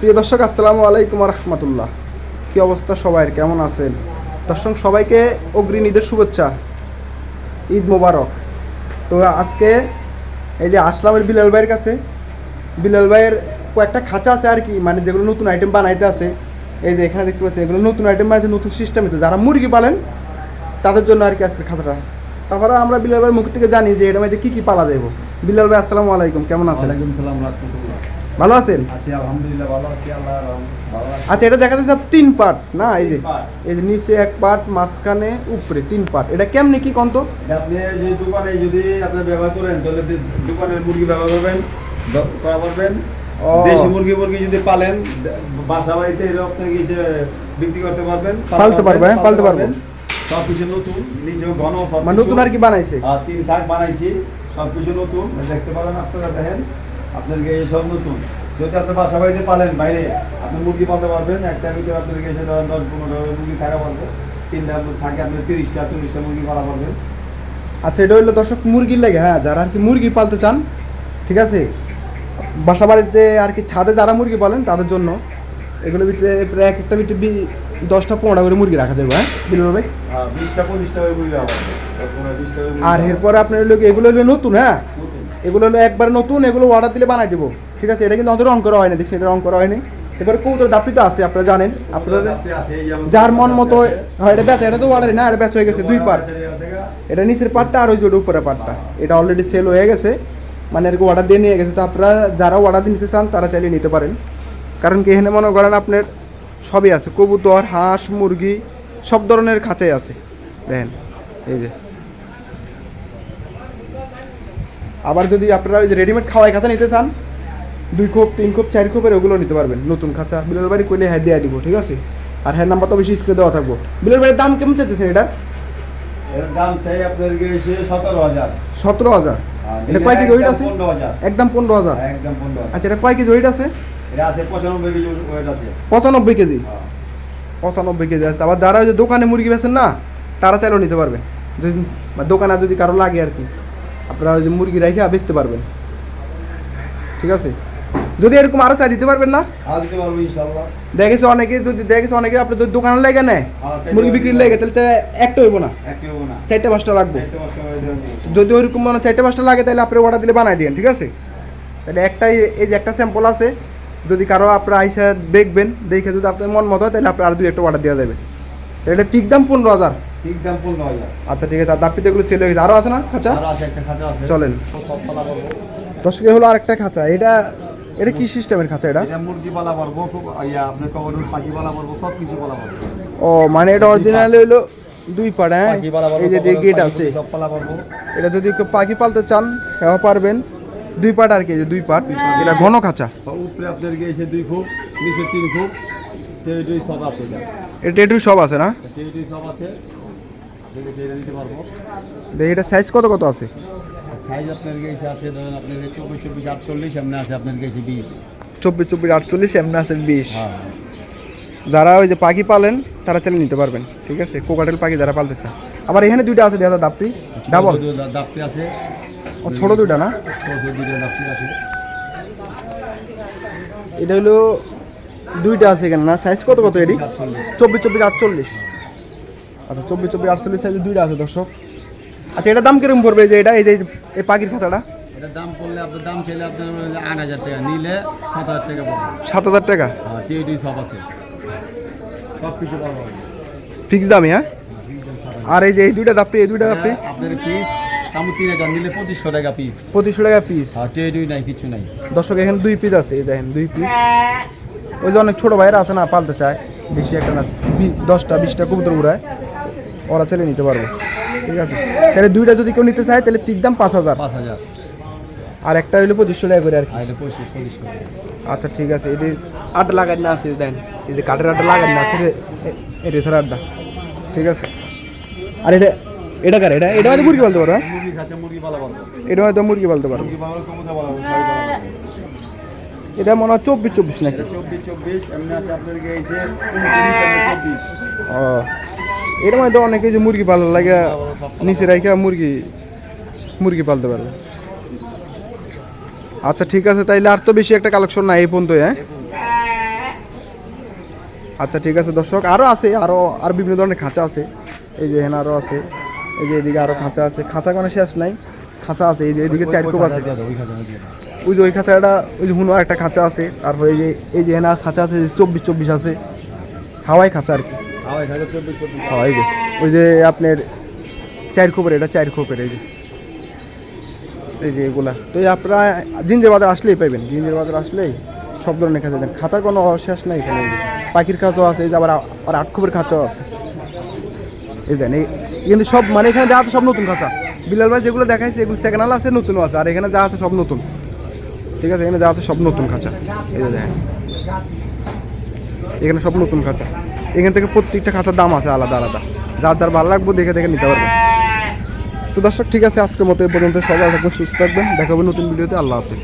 প্রিয় দর্শক, আসসালামু আলাইকুম রহমতুল্লাহ কী অবস্থা সবাই কেমন আছেন? দর্শক, সবাইকে অগ্রিম ঈদের শুভেচ্ছা। ঈদ মোবারক। তো আজকে এই যে আসলামের বিলাল ভাইয়ের কাছে। বিলাল ভাইয়ের কয়েকটা খাঁচা আছে আর কি মানে যেগুলো নতুন আইটেম বানাইতে আছে। এই যে এখানে দেখতে পাচ্ছি এগুলো নতুন আইটেম বানাইছে, নতুন সিস্টেম আছে যারা মুরগি পালেন, তাদের জন্য আর কি আজকে খাতাটা তারপরে আমরা বিলাল ভাইয়ের মুখ থেকে জানি যে এটা মধ্যে কী কী পালা যাইব। বিলাল ভাই, আসসালামু আলাইকুম। কেমন আছেন? ওয়ালাইকুম সালাম ভালো আছেন? আছি আলহামদুলিল্লাহ ভালো আছি আল্লাহ ভালো আছি। আচ্ছা এটা দেখা যাচ্ছে তিন পার্ট না? এই যে এই যে নিচে এক পার্ট মাঝখানে উপরে তিন পার্ট। এটা কেমনি কি কন্ত? আপনি যে দোকানে যদি আপনি ব্যবহার করেন তাহলে দোকানের মুরগি ব্যবহার করবেন করা পারবেন দেশি মুরগি মুরগি যদি পালেন বাসা বাড়িতে এর আপনি গিয়ে বিক্রি করতে পারবেন পালতে পারবে, হ্যাঁ, পালতে পারব। সব কিছু নতুন নিজেও ঘন মানে নতুন আর কি বানাইছে? তিন থাক বানাইছি সব কিছু নতুন দেখতে পারেন আপনারা দেখেন। আপনাদেরকে এই সব নতুন। যদি আপনি বাসা বাড়িতে পালেন বাইরে আপনি মুরগি পালতে পারবেন একটা ভিতরে আপনাদেরকে এসে ধরেন দশ পনেরো মুরগি থাকা পারবে তিনটা থাকে আপনি তিরিশটা চল্লিশটা মুরগি পালা পারবেন আচ্ছা এটা হইল দর্শক মুরগির লাগে হ্যাঁ যারা আর কি মুরগি পালতে চান ঠিক আছে? বাসা বাড়িতে আর কি ছাদে যারা মুরগি পালেন তাদের জন্য এগুলোর ভিতরে প্রায় এক একটা ভিতরে দশটা পনেরোটা করে মুরগি রাখা যাবে হ্যাঁ বিলুর ভাই? বিশটা পঁচিশটা করে মুরগি পনেরো আর এরপরে আপনার এগুলো নতুন হ্যাঁ। এগুলো হলো একবার নতুন এগুলো অর্ডার দিলে বানাই দেবো। ঠিক আছে? এটা কিন্তু আমাদের রং করা হয়নি দেখছি এটা রং করা হয়নি। এবারে কৌতর দাপটি তো আছে আপনারা জানেন। আপনারা যার মন মতো হয় এটা বেচা এটা তো অর্ডারই না এটা বেচা হয়ে গেছে দুই পার্ট এটা নিচের পার্টটা আর ওই যে উপরের পার্টটা এটা অলরেডি সেল হয়ে গেছে। মানে এরকম অর্ডার দিয়ে নিয়ে গেছে। তো আপনারা যারা অর্ডার দিয়ে নিতে চান তারা চাইলে নিতে পারেন। কারণ কি এখানে মনে করেন আপনার সবই আছে। কবুতর হাঁস মুরগি সব ধরনের খাঁচাই আছে। দেখেন এই যে। আবার যদি আপনারা ওই যে রেডিমেড খাওয়াই খাঁচা নিতে চান দুই খোপ তিন খোপ চার খোপের ওগুলো নিতে পারবেন। নতুন খাঁচা বিলের বাড়ি কইলে হ্যাঁ দিয়ে দিব ঠিক আছে? আর হ্যাঁ নাম্বার তো বেশি স্ক্রিনে দেওয়া থাকব। বিলের বাড়ির দাম কেমন চাইতেছেন এটা? এর দাম চাই আপনাদেরকে এসে সতেরো হাজার। সতেরো হাজার। এটা কয় কেজি ওয়েট আছে? একদম পনেরো হাজার। একদম পনেরো আচ্ছা এটা কয় কেজি ওয়েট আছে? এটা আছে পঁচানব্বই কেজি ওয়েট আছে। পঁচানব্বই কেজি? হ্যাঁ। পঁচানব্বই কেজি আছে। আবার যারা ওই যে দোকানে মুরগি বেছেন না তারা চাইলেও নিতে পারবে। যদি দোকানে যদি কারও লাগে আর কি। আপনারা ওই যে মুরগি রেখে বেচতে পারবেন। ঠিক আছে? যদি এরকম আরও চাই দিতে পারবেন না? আর দেখেছে অনেকে যদি দেখেছে অনেকে আপনার যদি দোকানে লেগে নেয় হ্যাঁ, মুরগি। বিক্রির লেগে তাহলে তো একটা হইব না। চারটে পাঁচটা লাগবে। যদি ওইরকম মানে চারটে পাঁচটা লাগে তাহলে আপনি অর্ডার দিলে বানাই দিন ঠিক আছে? তাহলে একটাই এই যে একটা স্যাম্পল আছে যদি কারও আপনার আইসা দেখবেন দেখে যদি আপনার মন মতো হয় তাহলে আপনার আর দুই একটা অর্ডার দেওয়া যাবে। তাহলে এটা ফিক্স দাম পনেরো হাজার। ঠিক দাম পনেরো হাজার আচ্ছা ঠিক আছে। দাপিতে এগুলো সেল হয়ে গেছে। আরও আছে না খাঁচা? আর আছে একটা খাঁচা আছে। চলেন। হলো আরেকটা খাঁচা। এটা এটা কি সিস্টেমের খাঁচা এটা? মুরগি পালা পারব ইয়া আপনার পাখি পালা পারব সব কিছু পালা পারব ও মানে এটা অরিজিনাল হলো দুই পাড় হ্যাঁ? এই যে গেট আছে। এটা যদি পাখি পালতে চান সেও পারবেন। দুই পাট আর কি যে দুই পাট এটা ঘন খাঁচা। উপরে আপনাদেরকে এসে দুই নিচে তিন এটা। সব আছে না? সব আছে। দিতে পারব। দেখি এটা সাইজ কত কত আছে? সাইজ আপনার কাছে আছে ধরেন আপনার চব্বিশ চব্বিশ আটচল্লিশ এমনি আছে আপনার কাছে বিশ। চব্বিশ চব্বিশ আটচল্লিশ এমনি আছে বিশ। হ্যাঁ। যারা ওই যে পাখি পালেন তারা চাইলে নিতে পারবেন ঠিক আছে? কোকাটেল পাখি যারা পালতেছে। আবার এখানে দুইটা আছে দেখা দাপি ডাবল দাপটি আছে। ও ছোট দুইটা না? আছে। এটা হলো দুইটা আছে এখানে না? সাইজ কত কত এটি? চব্বিশ চব্বিশ আটচল্লিশ। আচ্ছা চব্বিশ চব্বিশ আটচল্লিশ সাইজে দুইটা আছে দর্শক। আচ্ছা এটা দাম কীরকম পড়বে এই যে এটা এই যে এই পাখির খাঁচাটা? এটা দাম পড়লে আপনার দাম চাইলে আপনার আট হাজার টাকা নিলে সাত হাজার টাকা পড়বে। সাত হাজার টাকা? আর টিএডি সব আছে। সব কিছু পাবো ফিক্স দামে হ্যাঁ আর এই যে এই দুইটা দাপি এই দুইটা দাপি? আপনার পিস সামু তিন হাজার নিলে পঁচিশশো টাকা পিস পঁচিশশো টাকা পিস আর টিএডি নাই কিছু নাই। দর্শক এখানে দুই পিস আছে এই দেখেন দুই পিস ওই যে অনেক ছোটো ভাইরা আছে না পালতে চায়। বেশি একটা না দশটা বিশটা কবুতর উড়ায়। ওরা ছেলে নিতে পারব। ঠিক আছে? তাহলে দুইটা যদি কেউ নিতে চায় তাহলে ফিক্স দাম পাঁচ হাজার। পাঁচ হাজার। আর একটা হইল পঁচিশশো টাকা করে আর কি। এটা আচ্ছা ঠিক আছে। এটি আট লাগাই না আছে দেন। যে কাঠের আটটা লাগাই না আছে এটা স্যার আটটা ঠিক আছে? আর এটা এটা কার? এটা এটা হয়তো মুরগি পালতে পারো হ্যাঁ? এটা হয়তো মুরগি পালতে পারো। এটা মনে হয় চব্বিশ চব্বিশ নাকি? চব্বিশ চব্বিশ এমনি আছে আপনাদেরকে ও। এর মধ্যে অনেকে যে মুরগি পালার লাগে, নিচে রাখা মুরগি মুরগি পালতে পারবে। আচ্ছা ঠিক আছে, তাইলে আর তো বেশি একটা কালেকশন নাই এই পর্যন্ত হ্যাঁ? আচ্ছা ঠিক আছে, দর্শক আরও আছে আরও আর বিভিন্ন ধরনের খাঁচা আছে। এই যে এখানে আরও আছে, এই যে এদিকে আরও খাঁচা আছে। খাঁচা কোনো শেষ নাই, খাঁচা আছে, এই যে এদিকে চার কোপ আছে। ওই যে ওই খাঁচাটা, ওই যে হুনো একটা খাঁচা আছে, তারপরে এই যে এই যে এখানে খাঁচা আছে চব্বিশ চব্বিশ আছে, হাওয়াই খাঁচা আর কি। এই যে, ওই যে আপনার চার খোপের, এটা চার খোপের, এই যে। এই যে এগুলা। তো আপনারা জিঞ্জের বাজার আসলেই পাইবেন, জিঞ্জের বাজার আসলেই সব ধরনের খাঁচা দেন। খাঁচার কোনো শেষ নাই এখানে পাখির খাঁচাও আছে, এই যে আবার আর আট খোপের খাঁচাও আছে। এই দেন, এই কিন্তু সব মানে এখানে যা আছে সব নতুন খাঁচা। বিলাল ভাই যেগুলো দেখাইছে, এগুলো সেকেন্ড হাল আছে, নতুনও আছে, আর এখানে যা আছে সব নতুন। ঠিক আছে, এখানে যা আছে সব নতুন খাঁচা। এই যে দেখেন। এখানে সব নতুন খাঁচা। এখান থেকে প্রত্যেকটা খাঁচার দাম আছে আলাদা আলাদা। যার যার ভালো লাগবে দেখে দেখে নিতে পারবে। তো দর্শক, ঠিক আছে, আজকের মতো এ পর্যন্ত সবাই থাকবেন, সুস্থ থাকবেন। দেখাবেন নতুন ভিডিওতে। আল্লাহ হাফিজ।